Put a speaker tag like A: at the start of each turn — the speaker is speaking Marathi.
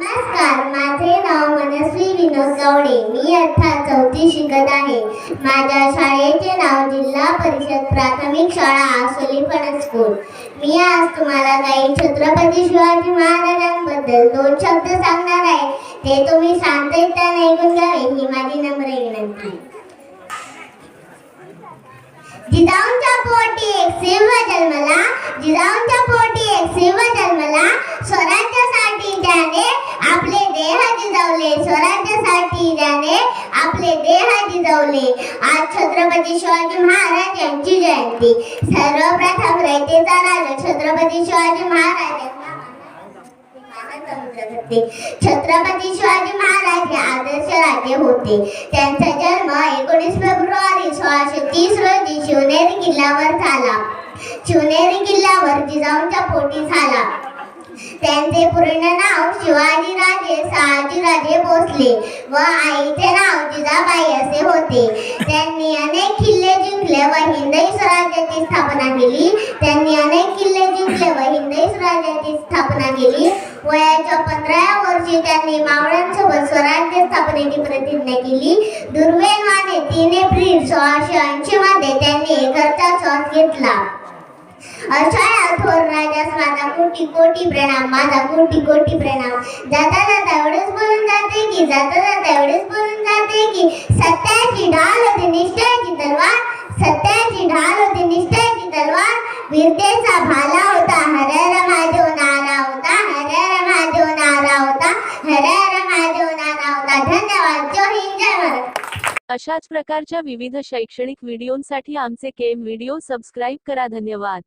A: नमस्कार माझे नाव मनस्वी विनोद गवडे. मी अर्थात चौथी शिकत आहे. माझ्या शाळेचे नाव जिल्हा परिषद प्राथमिक शाळा आसोली फणस स्कूल मी आज तुम्हाला काही छत्रपती शिवाजी महाराजांबद्दल दोन शब्द सांगणार आहे. ते तुम्ही शांततेने ऐकून घ्यावे ही माझी नम्र विनंती. जिजाऊंच्या पोटी एक सिंह जन्मला. जिजाऊंच्या पोटी एक सिंह जन्मला. स्वरा ज्याने आपले देह जिजवले करण्यासाठी त्याने आपले देह जिजवले. आज छत्रपती शिवाजी महाराज यांची जयंती. सर्वप्रथम रयतेचा राजा छत्रपती शिवाजी महाराज छत्रपती शिवाजी महाराज हे आदर्श राजे होते. त्यांचा जन्म एकोणीस फेब्रुवारी सोळाशे तीस रोजी शिवनेरी किल्ल्यावर झाला. शिवनेरी किल्ल्यावर जिजाऊंच्या पोटी झाला. त्यांचे पूर्ण नाव शिवाजीराजे शहाजीराजे भोसले व आईचे नाव जिजाबाई असे होते. त्यांनी अनेक किल्ले जिंकले व हिंदवी स्वराज्याची स्थापना केली. त्यांनी अनेक किल्ले जिंकले व हिंदवी स्वराज्याची स्थापना केली. वयाच्या पंधराव्या वर्षी त्यांनी मावळ्यांसोबत स्वराज्य स्थापनेची प्रतिज्ञा केली. दुर्दैवाने तीन एप्रिल सोळाशे ऐंशी मध्ये त्यांनी घरचा श्वास घेतला. अशा या थोर कोटी कोटी प्रणाम? माझा कोटी कोटी प्रणाम? जाता जाता एवढेच बोलून जाते की जाता जाता एवढेच बोलून जाते की सत्याची ढाल होती निष्ठेची तलवार सत्याची ढाल होती निष्ठेची तलवार. वीरतेचा भाला होता हरर महादेव नारा होता हरर महादेव नारा होता हरर महादेव नारा होता. धन्यवाद. जय हिंद जय
B: अशाच प्रकारच्या विविध शैक्षणिक व्हिडिओंसाठी आमचे केम व्हिडिओ सबस्क्राईब करा. धन्यवाद.